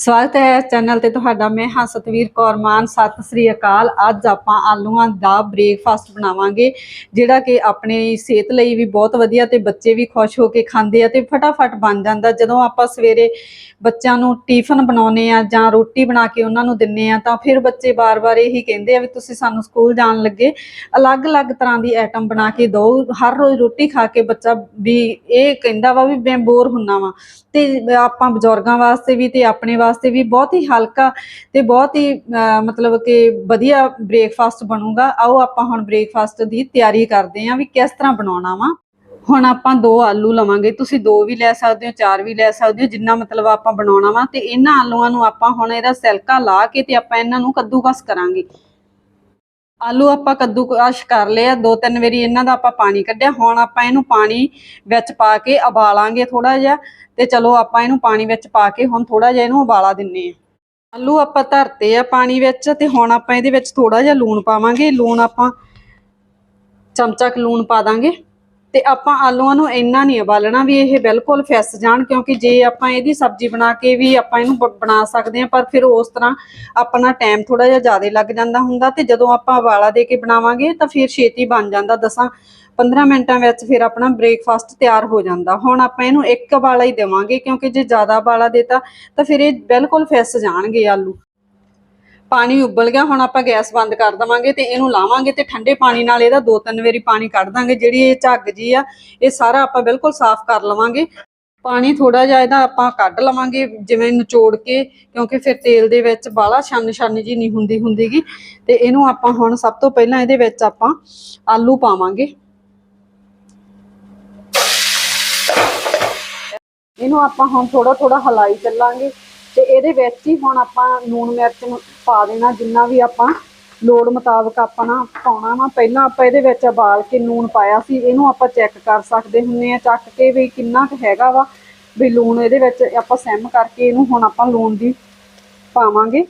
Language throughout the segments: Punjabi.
ਸਵਾਗਤ ਹੈ ਚੈਨਲ ਤੇ ਤੁਹਾਡਾ ਮੈਂ ਹਾਂ ਸਤਵੀਰ ਕੌਰ ਮਾਨ। ਸਤਿ ਸ੍ਰੀ ਅਕਾਲ। ਅੱਜ ਆਪਾਂ ਆਲੂਆਂ ਦਾ ਬ੍ਰੇਕਫਾਸਟ ਬਣਾਵਾਂਗੇ, ਜਿਹੜਾ ਕਿ ਆਪਣੀ ਸਿਹਤ ਲਈ ਵੀ ਬਹੁਤ ਵਧੀਆ ਤੇ ਬੱਚੇ ਵੀ ਖੁਸ਼ ਹੋ ਕੇ ਖਾਂਦੇ ਆ ਤੇ ਫਟਾਫਟ ਬਣ ਜਾਂਦਾ। ਜਦੋਂ ਆਪਾਂ ਸਵੇਰੇ ਬੱਚਿਆਂ ਨੂੰ ਟਿਫਨ ਬਣਾਉਨੇ ਆ ਜਾਂ ਰੋਟੀ ਬਣਾ ਕੇ ਉਹਨਾਂ ਨੂੰ ਦਿੰਨੇ ਆ, ਤਾਂ ਫਿਰ ਬੱਚੇ ਬਾਰ-ਬਾਰ ਇਹੀ ਕਹਿੰਦੇ ਆ ਵੀ ਤੁਸੀਂ ਸਾਨੂੰ ਸਕੂਲ ਜਾਣ ਲੱਗੇ। ਅਲੱਗ-ਅਲੱਗ ਤਰ੍ਹਾਂ ਦੀ ਆਈਟਮ ਬਣਾ ਕੇ ਦਿਓ ਹਰ ਰੋਜ਼ ਰੋਟੀ ਖਾ ਕੇ ਬੱਚਾ ਵੀ ਇਹ ਕਹਿੰਦਾ ਵਾ ਵੀ ਮੈਂ ਬੋਰ ਹੁੰਨਾ ਵਾ। ਤੇ ਆਪਾਂ ਬਜ਼ੁਰਗਾਂ ਵਾਸਤੇ ਵੀ ਤੇ ਆਪਣੇ ਵਾਸਤੇ ਵੀ ਬਹੁਤ ਹੀ ਹਲਕਾ ਤੇ ਬਹੁਤ ਹੀ ਮਤਲਬ ਕਿ ਵਧੀਆ ਬ੍ਰੇਕਫਾਸਟ ਬਣੂਗਾ। ਆਓ ਆਪਾਂ ਹੁਣ ਬ੍ਰੇਕਫਾਸਟ ਦੀ ਤਿਆਰੀ ਕਰਦੇ ਹਾਂ ਵੀ ਕਿਸ ਤਰ੍ਹਾਂ ਬਣਾਉਣਾ ਵਾ। ਹੁਣ ਆਪਾਂ ਦੋ ਆਲੂ ਲਵਾਂਗੇ। ਤੁਸੀਂ ਦੋ ਵੀ ਲੈ ਸਕਦੇ ਹੋ, ਚਾਰ ਵੀ ਲੈ ਸਕਦੇ ਹੋ, ਜਿੰਨਾ ਮਤਲਬ ਆਪਾਂ ਬਣਾਉਣਾ ਵਾ ਤੇ ਇਹਨਾਂ ਆਲੂਆਂ ਨੂੰ ਆਪਾਂ ਹੁਣ ਇਹਦਾ ਸਿਲਕਾ ਲਾ ਕੇ ਤੇ ਆਪਾਂ ਇਹਨਾਂ ਨੂੰ ਕੱਦੂਕਸ ਕਰਾਂਗੇ। ਆਲੂ ਆਪਾਂ ਕੱਦੂਕਸ ਕਰ ਲਿਆ ਦੋ ਤਿੰਨ ਵਾਰੀ ਇਹਨਾਂ ਦਾ ਆਪਾਂ ਪਾਣੀ ਕੱਢਿਆ। ਹੁਣ ਆਪਾਂ ਇਹਨੂੰ ਪਾਣੀ ਵਿੱਚ ਪਾ ਕੇ ਉਬਾਲਾਂਗੇ ਥੋੜਾ ਜਿਹਾ ਤੇ ਚਲੋ ਆਪਾਂ ਇਹਨੂੰ ਪਾਣੀ ਵਿੱਚ ਪਾ ਕੇ ਹੁਣ ਥੋੜਾ ਜਿਹਾ ਇਹਨੂੰ ਉਬਾਲਾ ਦਿੰਨੇ ਆ। ਆਲੂ ਆਪਾਂ ਧਰਤੇ ਆ ਪਾਣੀ ਵਿੱਚ ਤੇ ਹੁਣ ਆਪਾਂ ਇਹਦੇ ਵਿੱਚ ਥੋੜਾ ਜਿਹਾ ਲੂਣ ਪਾਵਾਂਗੇ। ਲੂਣ ਆਪਾਂ ਚਮਚਾ ਕੁ ਲੂਣ ਪਾ ਦਾਂਗੇ। ਤੇ ਆਪਾਂ ਆਲੂਆਂ ਨੂੰ ਇੰਨਾ ਨਹੀਂ ਉਬਾਲਣਾ ਵੀ ਇਹ ਬਿਲਕੁਲ ਫਿਸ ਜਾਣ, ਕਿਉਂਕਿ ਜੇ ਆਪਾਂ ਇਹਦੀ ਸਬਜ਼ੀ ਬਣਾ ਕੇ ਵੀ ਆਪਾਂ ਇਹਨੂੰ ਬਣਾ ਸਕਦੇ ਹਾਂ, ਪਰ ਫਿਰ ਉਸ ਤਰ੍ਹਾਂ ਆਪਣਾ ਟਾਈਮ ਥੋੜਾ ਜਿਹਾ ਜ਼ਿਆਦਾ ਲੱਗ ਜਾਂਦਾ ਹੁੰਦਾ ਤੇ ਜਦੋਂ ਆਪਾਂ ਉਬਾਲਾ ਦੇ ਕੇ ਬਣਾਵਾਂਗੇ ਤਾਂ ਫਿਰ ਛੇਤੀ ਬਣ ਜਾਂਦਾ, ਦਸਾਂ 15 ਮਿੰਟਾਂ ਵਿੱਚ ਫਿਰ ਆਪਣਾ ਬ੍ਰੇਕਫਾਸਟ ਤਿਆਰ ਹੋ ਜਾਂਦਾ। ਹੁਣ ਆਪਾਂ ਇਹਨੂੰ ਇੱਕ ਉਬਾਲਾ ਹੀ ਦੇਵਾਂਗੇ, ਕਿਉਂਕਿ ਜੇ ਜ਼ਿਆਦਾ ਉਬਾਲਾ ਦੇਤਾ ਤਾਂ ਫਿਰ ਇਹ ਬਿਲਕੁਲ ਫਿਸ ਜਾਣਗੇ ਆਲੂ। ਪਾਣੀ ਉਬਲ ਗਿਆ, ਹੁਣ ਆਪਾਂ ਗੈਸ ਬੰਦ ਕਰ ਦਵਾਂਗੇ ਤੇ ਇਹਨੂੰ ਲਾਵਾਂਗੇ ਤੇ ਠੰਡੇ ਪਾਣੀ ਨਾਲ ਇਹਦਾ ਦੋ ਤਿੰਨ ਵਾਰੀ ਪਾਣੀ ਕੱਢ ਦਾਂਗੇ, ਜਿਹੜੀ ਇਹ ਝੱਗ ਜੀ ਆ, ਇਹ ਸਾਰਾ ਆਪਾਂ ਬਿਲਕੁਲ ਸਾਫ਼ ਕਰ ਲਵਾਂਗੇ। ਪਾਣੀ ਥੋੜਾ ਜਿਹਾ ਇਹਦਾ ਆਪਾਂ ਕੱਢ ਲਵਾਂਗੇ, ਜਿਵੇਂ ਨਿਚੋੜ ਕੇ, ਕਿਉਂਕਿ ਫਿਰ ਤੇਲ ਦੇ ਵਿੱਚ ਬਾਲਾ ਛਾਨ ਛੰਨ ਜੀ ਨਹੀਂ ਹੁੰਦੀ ਹੁੰਦੀਗੀ। ਤੇ ਇਹਨੂੰ ਆਪਾਂ ਹੁਣ ਸਭ ਤੋਂ ਪਹਿਲਾਂ ਇਹਦੇ ਵਿੱਚ ਆਪਾਂ ਆਲੂ ਪਾਵਾਂਗੇ। ਇਹਨੂੰ ਆਪਾਂ ਹੁਣ ਥੋੜਾ ਥੋੜਾ ਹਲਾਈ ਚੱਲਾਂਗੇ। ਤੇ ਇਹਦੇ ਵਿੱਚ ਹੀ ਹੁਣ ਆਪਾਂ ਲੂਣ ਮਿਰਚ ਨੂੰ ਪਾ ਦੇਣਾ, ਜਿੰਨਾ ਵੀ ਆਪਾਂ ਲੋੜ ਮੁਤਾਬਕ ਆਪਾਂ ਨਾ ਪਾਉਣਾ ਵਾ। ਪਹਿਲਾਂ ਆਪਾਂ ਇਹਦੇ ਵਿੱਚ ਉਬਾਲ ਕੇ ਲੂਣ ਪਾਇਆ ਸੀ, ਇਹਨੂੰ ਆਪਾਂ ਚੈੱਕ ਕਰ ਸਕਦੇ ਹੁੰਨੇ ਆ ਚੱਕ ਕੇ ਵੀ ਕਿੰਨਾ ਕੁ ਹੈਗਾ ਵਾ। ਵੀ ਲੂਣ ਇਹਦੇ ਵਿੱਚ ਆਪਾਂ ਸਿਮ ਕਰਕੇ ਇਹਨੂੰ ਹੁਣ ਆਪਾਂ ਲੂਣ ਦੀ ਪਾਵਾਂਗੇ।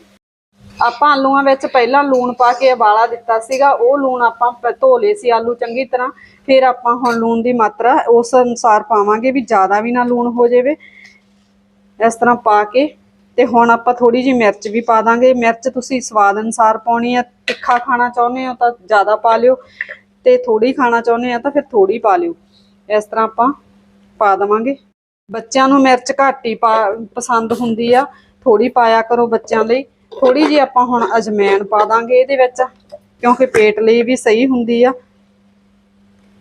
ਆਪਾਂ ਆਲੂਆਂ ਵਿੱਚ ਪਹਿਲਾਂ ਲੂਣ ਪਾ ਕੇ ਉਬਾਲਾ ਦਿੱਤਾ ਸੀਗਾ, ਉਹ ਲੂਣ ਆਪਾਂ ਧੋ ਲਏ ਸੀ ਆਲੂ ਚੰਗੀ ਤਰ੍ਹਾਂ। ਫਿਰ ਆਪਾਂ ਹੁਣ ਲੂਣ ਦੀ ਮਾਤਰਾ ਉਸ ਅਨੁਸਾਰ ਪਾਵਾਂਗੇ ਵੀ ਜ਼ਿਆਦਾ ਵੀ ਨਾ ਲੂਣ ਹੋ ਜਾਵੇ। ਇਸ ਤਰ੍ਹਾਂ ਪਾ ਕੇ ਤੇ ਹੁਣ ਆਪਾਂ ਥੋੜੀ ਜਿਹੀ ਮਿਰਚ ਵੀ ਪਾ ਦਾਂਗੇ। ਮਿਰਚ ਤੁਸੀਂ ਸਵਾਦ ਅਨੁਸਾਰ ਪਾਉਣੀ ਆ। ਤਿੱਖਾ ਖਾਣਾ ਚਾਹੁੰਦੇ ਹੋ ਤਾਂ ਜ਼ਿਆਦਾ ਪਾ ਲਿਓ। ਤੇ ਥੋੜੀ ਖਾਣਾ ਚਾਹੁੰਦੇ ਆ ਤਾਂ ਫਿਰ ਥੋੜੀ ਪਾ ਲਿਓ। ਇਸ ਤਰ੍ਹਾਂ ਆਪਾਂ ਪਾ ਦਵਾਂਗੇ। ਬੱਚਿਆਂ ਨੂੰ ਮਿਰਚ ਘੱਟ ਹੀ ਪਾ, ਪਸੰਦ ਹੁੰਦੀ ਆ। ਥੋੜੀ ਪਾਇਆ ਕਰੋ ਬੱਚਿਆਂ ਲਈ। ਥੋੜੀ ਜਿਹੀ ਆਪਾਂ ਹੁਣ ਅਜਮੈਨ ਪਾ ਦਾਂਗੇ ਇਹਦੇ ਵਿੱਚ, ਕਿਉਂਕਿ ਪੇਟ ਲਈ ਵੀ ਸਹੀ ਹੁੰਦੀ ਆ।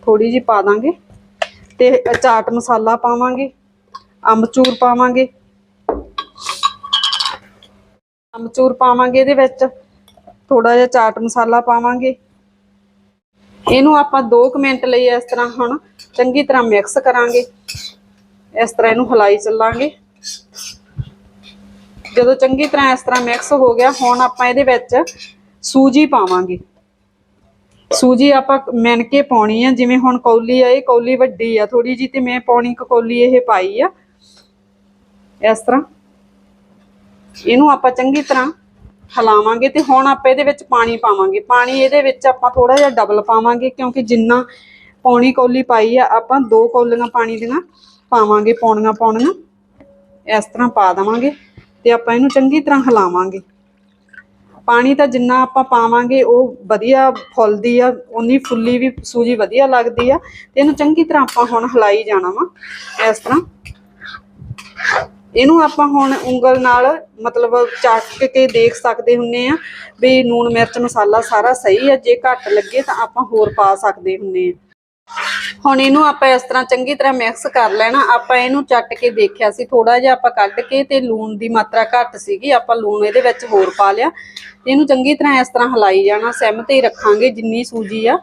ਥੋੜੀ ਜਿਹੀ ਪਾ ਦਾਂਗੇ। ਤੇ ਚਾਟ ਮਸਾਲਾ ਪਾਵਾਂਗੇ। ਅੰਬਚੂਰ ਪਾਵਾਂਗੇ। ਅਮਚੂਰ ਪਾਵਾਂਗੇ ਇਹਦੇ ਵਿੱਚ ਥੋੜਾ ਜਿਹਾ ਚਾਟ ਮਸਾਲਾ ਪਾਵਾਂਗੇ। ਇਹਨੂੰ ਆਪਾਂ 2 ਮਿੰਟ ਲਈ ਇਸ ਤਰ੍ਹਾਂ ਹੁਣ ਚੰਗੀ ਤਰ੍ਹਾਂ ਮਿਕਸ ਕਰਾਂਗੇ। ਇਸ ਤਰ੍ਹਾਂ ਇਹਨੂੰ ਹਲਾਈ ਚੱਲਾਂਗੇ। ਜਦੋਂ ਚੰਗੀ ਤਰ੍ਹਾਂ ਇਸ ਤਰ੍ਹਾਂ ਮਿਕਸ ਹੋ ਗਿਆ, ਹੁਣ ਆਪਾਂ ਇਹਦੇ ਵਿੱਚ ਸੂਜੀ ਪਾਵਾਂਗੇ। ਸੂਜੀ ਆਪਾਂ ਮਿਣ ਕੇ ਪਾਉਣੀ ਆ, ਜਿਵੇਂ ਹੁਣ ਕੌਲੀ ਆ, ਇਹ ਕੌਲੀ ਵੱਡੀ ਆ ਥੋੜੀ ਜੀ ਤੇ ਮੈਂ ਪਾਉਣੀ ਕੌਲੀ ਇਹ ਪਾਈ ਆ। ਇਸ ਤਰ੍ਹਾਂ। ਇਹਨੂੰ ਆਪਾਂ ਚੰਗੀ ਤਰ੍ਹਾਂ ਹਲਾਵਾਂਗੇ ਤੇ ਹੁਣ ਆਪਾਂ ਇਹਦੇ ਵਿੱਚ ਪਾਣੀ ਪਾਵਾਂਗੇ। ਪਾਣੀ ਇਹਦੇ ਵਿੱਚ ਆਪਾਂ ਥੋੜਾ ਜਿਹਾ ਡਬਲ ਪਾਵਾਂਗੇ ਕਿਉਂਕਿ ਜਿੰਨਾ ਪੌਣੀ ਕੌਲੀ ਪਾਈ ਆ, ਆਪਾਂ ਦੋ ਕੌਲੀਆਂ ਪਾਣੀ ਦੀਆਂ ਪਾਵਾਂਗੇ, ਪੌਣੀਆਂ ਪੌਣੀਆਂ ਇਸ ਤਰ੍ਹਾਂ ਪਾ ਦੇਵਾਂਗੇ ਤੇ ਆਪਾਂ ਇਹਨੂੰ ਚੰਗੀ ਤਰ੍ਹਾਂ ਹਿਲਾਵਾਂਗੇ। ਪਾਣੀ ਤਾਂ ਜਿੰਨਾ ਆਪਾਂ ਪਾਵਾਂਗੇ, ਉਹ ਵਧੀਆ ਫੁੱਲਦੀ ਆ ਉਨੀ ਫੁੱਲੀ ਵੀ ਸੂਜੀ ਵਧੀਆ ਲੱਗਦੀ ਆ। ਤੇ ਇਹਨੂੰ ਚੰਗੀ ਤਰ੍ਹਾਂ ਆਪਾਂ ਹੁਣ ਹਿਲਾਈ ਜਾਣਾ ਵਾ, ਇਸ ਤਰ੍ਹਾਂ। ਇਹਨੂੰ ਆਪਾਂ ਹੁਣ ਉਂਗਲ ਨਾਲ ਮਤਲਬ ਚੱਕ ਕੇ ਦੇਖ ਸਕਦੇ ਹੁੰਨੇ ਆ ਵੀ ਨੂਣ ਮਿਰਚ ਮਸਾਲਾ ਸਾਰਾ ਸਹੀ ਆ, ਜੇ ਘੱਟ ਲੱਗੇ ਤਾਂ ਆਪਾਂ ਹੋਰ ਪਾ ਸਕਦੇ ਹੁੰਨੇ ਆ। ਹੁਣ ਇਹਨੂੰ ਆਪਾਂ ਇਸ ਤਰ੍ਹਾਂ ਚੰਗੀ ਤਰ੍ਹਾਂ ਮਿਕਸ ਕਰ ਲੈਣਾ, ਆਪਾਂ ਇਹਨੂੰ ਚੱਟ ਕੇ ਦੇਖਿਆ ਸੀ ਥੋੜਾ ਜਿਹਾ ਆਪਾਂ ਕੱਢ ਕੇ ਤੇ ਲੂਣ ਦੀ ਮਾਤਰਾ ਘੱਟ ਸੀਗੀ, ਆਪਾਂ ਲੂਣ ਇਹਦੇ ਵਿੱਚ ਹੋਰ ਪਾ ਲਿਆ। ਇਹਨੂੰ ਚੰਗੀ ਤਰ੍ਹਾਂ ਇਸ ਤਰ੍ਹਾਂ ਹਲਾਈ ਜਾਣਾ, ਸਿਮ ਤੇ ਹੀ ਰੱਖਾਂਗੇ, ਜਿੰਨੀ ਸੂਜੀ ਆ,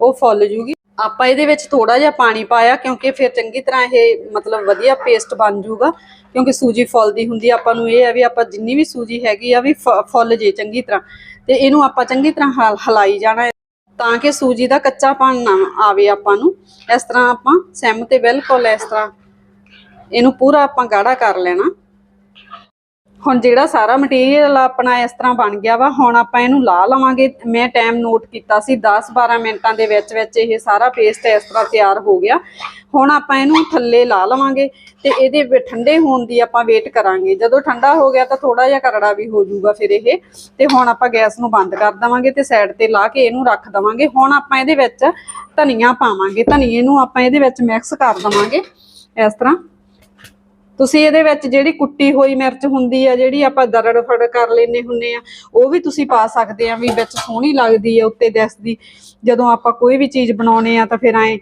ਉਹ ਫੁੱਲ ਜੂਗੀ। ਆਪਾਂ ਇਹਦੇ ਵਿੱਚ ਥੋੜਾ ਜਿਹਾ ਪਾਣੀ ਪਾਇਆ ਕਿਉਂਕਿ ਫਿਰ ਚੰਗੀ ਤਰ੍ਹਾਂ ਇਹ ਮਤਲਬ ਵਧੀਆ ਪੇਸਟ ਬਣ ਜੂਗਾ ਕਿਉਂਕਿ ਸੂਜੀ ਫੁੱਲਦੀ ਹੁੰਦੀ ਆਪਾਂ ਨੂੰ ਇਹ ਹੈ ਵੀ ਆਪਾਂ ਜਿੰਨੀ ਵੀ ਸੂਜੀ ਹੈਗੀ ਆ ਵੀ ਫੁੱਲ ਜੇ ਚੰਗੀ ਤਰ੍ਹਾਂ। ਤੇ ਇਹਨੂੰ ਆਪਾਂ ਚੰਗੀ ਤਰ੍ਹਾਂ ਹਲ- ਹਲਾਈ ਜਾਣਾ ਤਾਂ ਕਿ ਸੂਜੀ ਦਾ ਕੱਚਾਪਣ ਨਾ ਆਵੇ ਆਪਾਂ ਨੂੰ। ਇਸ ਤਰ੍ਹਾਂ ਆਪਾਂ ਸਿਮ ਤੇ ਬਿਲਕੁਲ ਇਸ ਤਰ੍ਹਾਂ ਇਹਨੂੰ ਪੂਰਾ ਆਪਾਂ ਗਾੜਾ ਕਰ ਲੈਣਾ। ਹੁਣ ਜਿਹੜਾ ਸਾਰਾ ਮਟੀਰੀਅਲ ਆਪਣਾ ਇਸ ਤਰ੍ਹਾਂ ਬਣ ਗਿਆ ਵਾ, ਹੁਣ ਆਪਾਂ ਇਹਨੂੰ ਲਾ ਲਵਾਂਗੇ। ਮੈਂ ਟਾਈਮ ਨੋਟ ਕੀਤਾ ਸੀ 10-12 ਮਿੰਟਾਂ ਦੇ ਵਿੱਚ ਵਿੱਚ ਇਹ ਸਾਰਾ ਪੇਸਟ ਇਸ ਤਰ੍ਹਾਂ ਤਿਆਰ ਹੋ ਗਿਆ। ਹੁਣ ਆਪਾਂ ਇਹਨੂੰ ਥੱਲੇ ਲਾ ਲਵਾਂਗੇ ਤੇ ਇਹਦੇ ਠੰਡੇ ਹੋਣ ਦੀ ਆਪਾਂ ਵੇਟ ਕਰਾਂਗੇ। ਜਦੋਂ ਠੰਡਾ ਹੋ ਗਿਆ ਤਾਂ ਥੋੜਾ ਜਿਹਾ ਕਰੜਾ ਵੀ ਹੋ ਜਾਊਗਾ ਫਿਰ ਇਹ। ਤੇ ਹੁਣ ਆਪਾਂ ਗੈਸ ਨੂੰ ਬੰਦ ਕਰ ਦਵਾਂਗੇ ਤੇ ਸਾਈਡ ਤੇ ਲਾ ਕੇ ਇਹਨੂੰ ਰੱਖ ਦਵਾਂਗੇ। ਹੁਣ ਆਪਾਂ ਇਹਦੇ ਵਿੱਚ ਧਨੀਆ ਪਾਵਾਂਗੇ। ਧਨੀਏ ਨੂੰ ਆਪਾਂ ਇਹਦੇ ਵਿੱਚ ਮਿਕਸ ਕਰ ਦਵਾਂਗੇ। ਇਸ ਤਰ੍ਹਾਂ ਤੁਸੀਂ ਇਹਦੇ ਵਿੱਚ ਜਿਹੜੀ ਕੁੱਟੀ ਹੋਈ ਮਿਰਚ ਹੁੰਦੀ ਆ, ਜਿਹੜੀ ਆਪਾਂ ਦਰੜ ਫੜ ਕਰ ਲੈਨੇ ਹੁੰਨੇ ਆ, ਉਹ ਵੀ ਤੁਸੀਂ ਪਾ ਸਕਦੇ ਆ, ਵੀ ਵਿੱਚ ਸੋਹਣੀ ਲੱਗਦੀ ਆ ਉੱਤੇ ਦਿਸਦੀ। ਜਦੋਂ ਆਪਾਂ ਕੋਈ ਵੀ ਚੀਜ਼ ਬਣਾਉਨੇ ਆ ਤਾਂ ਫਿਰ ਐ,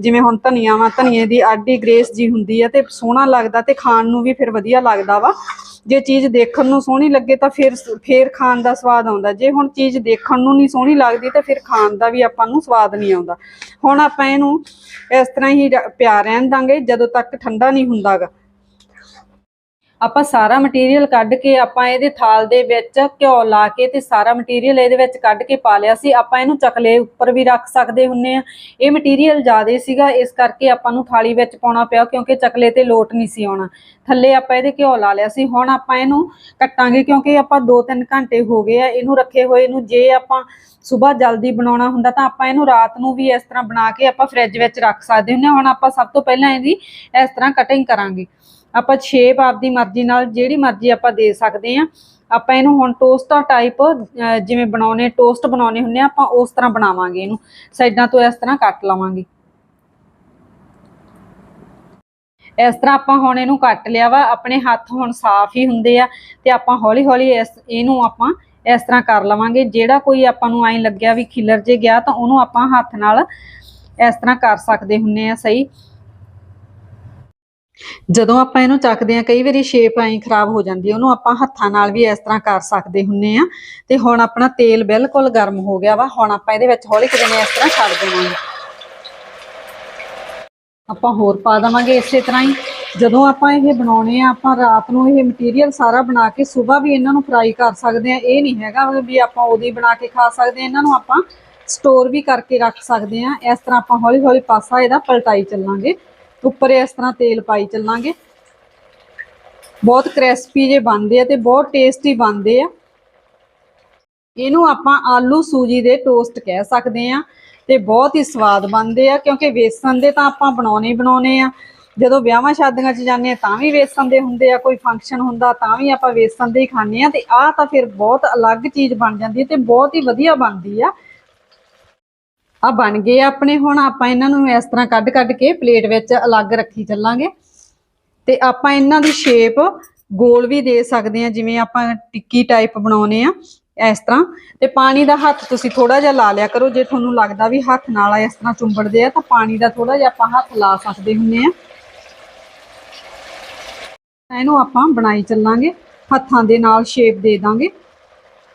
ਜਿਵੇਂ ਹੁਣ ਧਨੀਆ ਵਾ, ਧਨੀਏ ਦੀ ਆਡੀ ਗ੍ਰੇਸ ਜੀ ਹੁੰਦੀ ਆ ਤੇ ਸੋਹਣਾ ਲੱਗਦਾ ਤੇ ਖਾਣ ਨੂੰ ਵੀ ਫਿਰ ਵਧੀਆ ਲੱਗਦਾ ਵਾ। ਜੇ ਚੀਜ਼ ਦੇਖਣ ਨੂੰ ਸੋਹਣੀ ਲੱਗੇ ਤਾਂ ਫਿਰ ਫਿਰ ਖਾਣ ਦਾ ਸਵਾਦ ਆਉਂਦਾ। ਜੇ ਹੁਣ ਚੀਜ਼ ਦੇਖਣ ਨੂੰ ਨਹੀਂ ਸੋਹਣੀ ਲੱਗਦੀ ਤਾਂ ਫਿਰ ਖਾਣ ਦਾ ਵੀ ਆਪਾਂ ਨੂੰ ਸਵਾਦ ਨਹੀਂ ਆਉਂਦਾ। ਹੁਣ ਆਪਾਂ ਇਹਨੂੰ ਇਸ ਤਰ੍ਹਾਂ ਹੀ ਰ- ਪਿਆ ਰਹਿਣ ਦਾਂਗੇ, ਜਦੋਂ ਤੱਕ ਠੰਡਾ ਨਹੀਂ ਹੁੰਦਾਗਾ। ਆਪਾਂ ਸਾਰਾ ਮਟੀਰੀਅਲ ਕੱਢ ਕੇ ਆਪਾਂ ਇਹਦੇ ਥਾਲ ਦੇ ਵਿੱਚ ਘਿਓ ਲਾ ਕੇ ਤੇ ਸਾਰਾ ਮਟੀਰੀਅਲ ਇਹਦੇ ਵਿੱਚ ਕੱਢ ਕੇ ਪਾ ਲਿਆ ਸੀ। ਆਪਾਂ ਇਹਨੂੰ ਚਕਲੇ ਉੱਪਰ ਵੀ ਰੱਖ ਸਕਦੇ ਹੁੰਨੇ ਆ। ਇਹ ਮਟੀਰੀਅਲ ਜ਼ਿਆਦੇ ਸੀਗਾ, ਇਸ ਕਰਕੇ ਆਪਾਂ ਨੂੰ ਥਾਲੀ ਵਿੱਚ ਪਾਉਣਾ ਪਿਆ ਕਿਉਂਕਿ ਚਕਲੇ ਤੇ ਲੋਟ ਨਹੀਂ ਸੀ ਆਉਣਾ। ਥੱਲੇ ਆਪਾਂ ਇਹਦੇ ਘਿਓ ਲਾ ਲਿਆ ਸੀ। ਹੁਣ ਆਪਾਂ ਇਹਨੂੰ ਕੱਟਾਂਗੇ ਕਿਉਂਕਿ ਆਪਾਂ 2-3 ਘੰਟੇ ਹੋ ਗਏ ਆ। ਇਹਨੂੰ ਰੱਖੇ ਹੋਏ ਇਹਨੂੰ ਜੇ ਆਪਾਂ ਸਵੇਰ ਜਲਦੀ ਬਣਾਉਣਾ ਹੁੰਦਾ ਤਾਂ ਆਪਾਂ ਇਹਨੂੰ ਰਾਤ ਨੂੰ ਵੀ ਇਸ ਤਰ੍ਹਾਂ ਬਣਾ ਕੇ ਆਪਾਂ ਫ੍ਰਿਜ ਵਿੱਚ ਰੱਖ ਸਕਦੇ ਹੁੰਨੇ ਹਾਂ। ਹੁਣ ਆਪਾਂ ਸਭ ਤੋਂ ਪਹਿਲਾਂ ਇਹਦੀ ਇਸ ਤਰ੍ਹਾਂ ਕਟਿੰਗ ਕਰਾਂਗੇ। ਆਪਾਂ ਸ਼ੇਪ ਆਪਦੀ ਮਰਜ਼ੀ ਨਾਲ ਜਿਹੜੀ ਮਰਜ਼ੀ ਆਪਾਂ ਦੇ ਸਕਦੇ ਆ ਆਪਾਂ ਇਹਨੂੰ ਹੁਣ ਟੋਸਟਾ ਟਾਈਪ ਜਿਵੇਂ ਬਣਾਉਨੇ ਟੋਸਟ ਬਣਾਉਨੇ ਹੁੰਨੇ ਆਪਾਂ ਉਸ ਤਰ੍ਹਾਂ ਬਣਾਵਾਂਗੇ ਇਹਨੂੰ। ਸਾਈਡਾਂ ਤੋਂ ਇਸ ਤਰ੍ਹਾਂ ਕੱਟ ਲਵਾਂਗੇ। ਇਸ ਤਰ੍ਹਾਂ ਆਪਾਂ ਹੁਣ ਇਹਨੂੰ ਕੱਟ ਲਿਆ ਵਾ। ਆਪਣੇ ਹੱਥ ਹੁਣ ਸਾਫ਼ ਹੀ ਹੁੰਦੇ ਆ ਤੇ ਆਪਾਂ ਹੌਲੀ ਹੌਲੀ ਇਸ, ਇਹਨੂੰ ਆਪਾਂ ਇਸ ਤਰ੍ਹਾਂ ਕਰ ਲਵਾਂਗੇ। ਜਿਹੜਾ ਕੋਈ ਆਪਾਂ ਨੂੰ ਐਂ ਲੱਗਿਆ ਵੀ ਖਿਲਰ ਜੇ ਗਿਆ ਤਾਂ ਉਹਨੂੰ ਆਪਾਂ ਹੱਥ ਨਾਲ ਇਸ ਤਰ੍ਹਾਂ ਕਰ ਸਕਦੇ ਹੁੰਨੇ ਆ ਸਹੀ। ਜਦੋਂ ਆਪਾਂ ਇਹਨੂੰ ਚੱਕਦੇ ਆ ਕਈ ਵਾਰੀ ਸ਼ੇਪ ਐਂ ਖਰਾਬ ਹੋ ਜਾਂਦੀ ਹੈ, ਉਹਨੂੰ ਆਪਾਂ ਹੱਥਾਂ ਨਾਲ ਵੀ ਇਸ ਤਰ੍ਹਾਂ ਕਰ ਸਕਦੇ ਹੁੰਨੇ ਆ। ਤੇ ਹੁਣ ਆਪਣਾ ਤੇਲ ਬਿਲਕੁਲ ਗਰਮ ਹੋ ਗਿਆ ਵਾ, ਹੁਣ ਆਪਾਂ ਇਹਦੇ ਵਿੱਚ ਹੌਲੀ ਕਿਵੇਂ ਇਸ ਤਰ੍ਹਾਂ ਛੱਡ ਦੇਵਾਂਗੇ। ਆਪਾਂ ਹੋਰ ਪਾ ਦੇਵਾਂਗੇ ਇਸੇ ਤਰ੍ਹਾਂ ਹੀ। ਜਦੋਂ ਆਪਾਂ ਇਹ ਬਣਾਉਣੇ ਆ, ਆਪਾਂ ਰਾਤ ਨੂੰ ਇਹ ਮਟੀਰੀਅਲ ਸਾਰਾ ਬਣਾ ਕੇ ਸਵੇਰ ਵੀ ਇਹਨਾਂ ਨੂੰ ਫਰਾਈ ਕਰ ਸਕਦੇ ਆ। ਇਹ ਨਹੀਂ ਹੈਗਾ ਵੀ ਆਪਾਂ ਉਦੋਂ ਹੀ ਬਣਾ ਕੇ ਖਾ ਸਕਦੇ ਆ ਇਹਨਾਂ ਨੂੰ ਆਪਾਂ ਸਟੋਰ ਵੀ ਕਰਕੇ ਰੱਖ ਸਕਦੇ ਆ। ਇਸ ਤਰ੍ਹਾਂ ਆਪਾਂ ਹੌਲੀ ਹੌਲੀ ਪਾਸਾ ਇਹਦਾ ਪਲਟਾਈ ਚੱਲਾਂਗੇ। ਉੱਪਰ ਇਸ ਤਰ੍ਹਾਂ ਤੇਲ ਪਾਈ ਚੱਲਾਂਗੇ। ਬਹੁਤ ਕ੍ਰਿਸਪੀ ਜੇ ਬਣਦੇ ਆ ਤੇ ਬਹੁਤ ਟੇਸਟੀ ਬਣਦੇ ਆ। ਇਹਨੂੰ ਆਪਾਂ ਆਲੂ ਸੂਜੀ ਦੇ ਟੋਸਟ ਕਹਿ ਸਕਦੇ ਆ ਤੇ ਬਹੁਤ ਹੀ ਸਵਾਦ ਬਣਦੇ ਆ ਕਿਉਂਕਿ ਵੇਸਣ ਦੇ ਤਾਂ ਆਪਾਂ ਬਣਾਉਣੇ ਬਣਾਉਣੇ ਆ। ਜਦੋਂ ਵਿਆਹਾਂ ਸ਼ਾਦੀਆਂ 'ਚ ਜਾਂਦੇ ਆ ਤਾਂ ਵੀ ਵੇਸਣ ਦੇ ਹੁੰਦੇ ਆ, ਕੋਈ ਫੰਕਸ਼ਨ ਹੁੰਦਾ ਤਾਂ ਵੀ ਆਪਾਂ ਵੇਸਣ ਦੇ ਹੀ ਖਾਂਦੇ ਆ ਤੇ ਆਹ ਤਾਂ ਫਿਰ ਬਹੁਤ ਅਲੱਗ ਚੀਜ਼ ਬਣ ਜਾਂਦੀ ਹੈ ਤੇ ਬਹੁਤ ਹੀ ਵਧੀਆ ਬਣਦੀ ਆ। ਆ ਬਣ ਗਏ ਆਪਣੇ। ਹੁਣ ਆਪਾਂ ਇਹਨਾਂ ਨੂੰ ਇਸ ਤਰ੍ਹਾਂ ਕੱਢ ਕੱਢ ਕੇ ਪਲੇਟ ਵਿੱਚ ਅਲੱਗ ਰੱਖੀ ਚੱਲਾਂਗੇ। ਤੇ ਆਪਾਂ ਇਹਨਾਂ ਦੀ ਸ਼ੇਪ ਗੋਲ ਵੀ ਦੇ ਸਕਦੇ ਆ, ਜਿਵੇਂ ਆਪਾਂ ਟਿੱਕੀ ਟਾਈਪ ਬਣਾਉਨੇ ਆ ਇਸ ਤਰ੍ਹਾਂ। ਤੇ ਪਾਣੀ ਦਾ ਹੱਥ ਤੁਸੀਂ ਥੋੜਾ ਜਿਹਾ ਲਾ ਲਿਆ ਕਰੋ। ਜੇ ਤੁਹਾਨੂੰ ਲੱਗਦਾ ਵੀ ਹੱਥ ਨਾਲ ਇਸ ਤਰ੍ਹਾਂ ਚੁੰਬੜਦੇ ਆ, ਤਾਂ ਪਾਣੀ ਦਾ ਥੋੜਾ ਜਿਹਾ ਆਪਾਂ ਹੱਥ ਲਾ ਸਕਦੇ ਹੁੰਨੇ ਆ। ਇਹਨੂੰ ਆਪਾਂ ਬਣਾਈ ਚੱਲਾਂਗੇ। ਹੱਥਾਂ ਦੇ ਨਾਲ ਸ਼ੇਪ ਦੇ ਦਾਂਗੇ।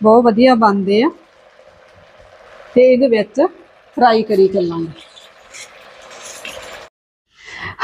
ਬਹੁਤ ਵਧੀਆ ਬਣਦੇ ਆ। ਤੇ ਇਹਦੇ ਵਿੱਚ ਫਰਾਈ ਕਰੀ ਚੱਲਾਂਗੇ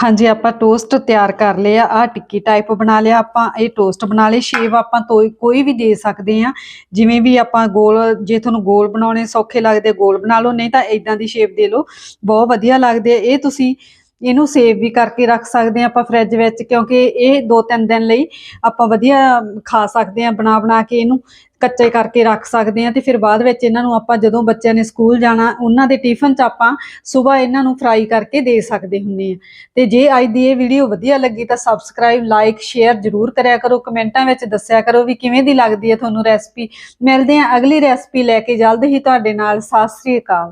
ਹਾਂਜੀ, ਆਪਾਂ ਟੋਸਟ ਤਿਆਰ ਕਰ ਲਿਆ ਆ ਟਿੱਕੀ ਟਾਈਪ ਬਣਾ ਲਿਆ, ਆਪਾਂ ਇਹ ਟੋਸਟ ਬਣਾ ਲਏ ਸ਼ੇਪ ਆਪਾਂ ਕੋਈ ਵੀ ਦੇ ਸਕਦੇ ਆ ਜਿਵੇਂ ਵੀ ਆਪਾਂ ਗੋਲ, ਜੇ ਤੁਹਾਨੂੰ ਗੋਲ ਬਣਾਉਣੇ ਸੌਖੇ ਲੱਗਦੇ, ਗੋਲ ਬਣਾ ਲਓ, ਨਹੀਂ ਤਾਂ ਇਦਾਂ ਦੀ ਸ਼ੇਪ ਦੇ ਲਓ। ਬਹੁਤ ਵਧੀਆ ਲੱਗਦੇ ਆ। ਇਹ ਤੁਸੀਂ ਇਹਨੂੰ ਸੇਵ ਵੀ ਕਰਕੇ ਰੱਖ ਸਕਦੇ ਆ ਆਪਾਂ ਫ੍ਰਿਜ ਵਿੱਚ, ਕਿਉਂਕਿ ਇਹ 2-3 ਦਿਨ ਲਈ ਆਪਾਂ ਵਧੀਆ ਖਾ ਸਕਦੇ ਆ ਬਣਾ ਬਣਾ ਕੇ ਇਹਨੂੰ ਕੱਚੇ ਕਰਕੇ ਰੱਖ ਸਕਦੇ ਆ ਤੇ ਫਿਰ ਬਾਅਦ ਵਿੱਚ ਇਹਨਾਂ ਨੂੰ ਆਪਾਂ ਜਦੋਂ ਬੱਚਿਆਂ ਨੇ ਸਕੂਲ ਜਾਣਾ, ਉਹਨਾਂ ਦੇ ਟਿਫਨ 'ਚ ਆਪਾਂ ਸਵੇਰ ਇਹਨਾਂ ਨੂੰ ਫਰਾਈ ਕਰਕੇ ਦੇ ਸਕਦੇ ਹੁੰਨੇ ਆ ਤੇ ਜੇ ਅੱਜ ਦੀ ਇਹ ਵੀਡੀਓ ਵਧੀਆ ਲੱਗੀ ਤਾਂ ਸਬਸਕ੍ਰਾਈਬ ਲਾਈਕ ਸ਼ੇਅਰ ਜਰੂਰ ਕਰਿਆ ਕਰੋ, ਕਮੈਂਟਾਂ ਵਿੱਚ ਦੱਸਿਆ ਕਰੋ ਵੀ ਕਿਵੇਂ ਦੀ ਲੱਗਦੀ ਹੈ ਤੁਹਾਨੂੰ ਰੈਸਪੀ ਮਿਲਦੇ ਆ ਅਗਲੀ ਰੈਸਪੀ ਲੈ ਕੇ, ਜਲਦ ਹੀ ਤੁਹਾਡੇ ਨਾਲ। ਸਤਿ ਸ੍ਰੀ ਅਕਾਲ।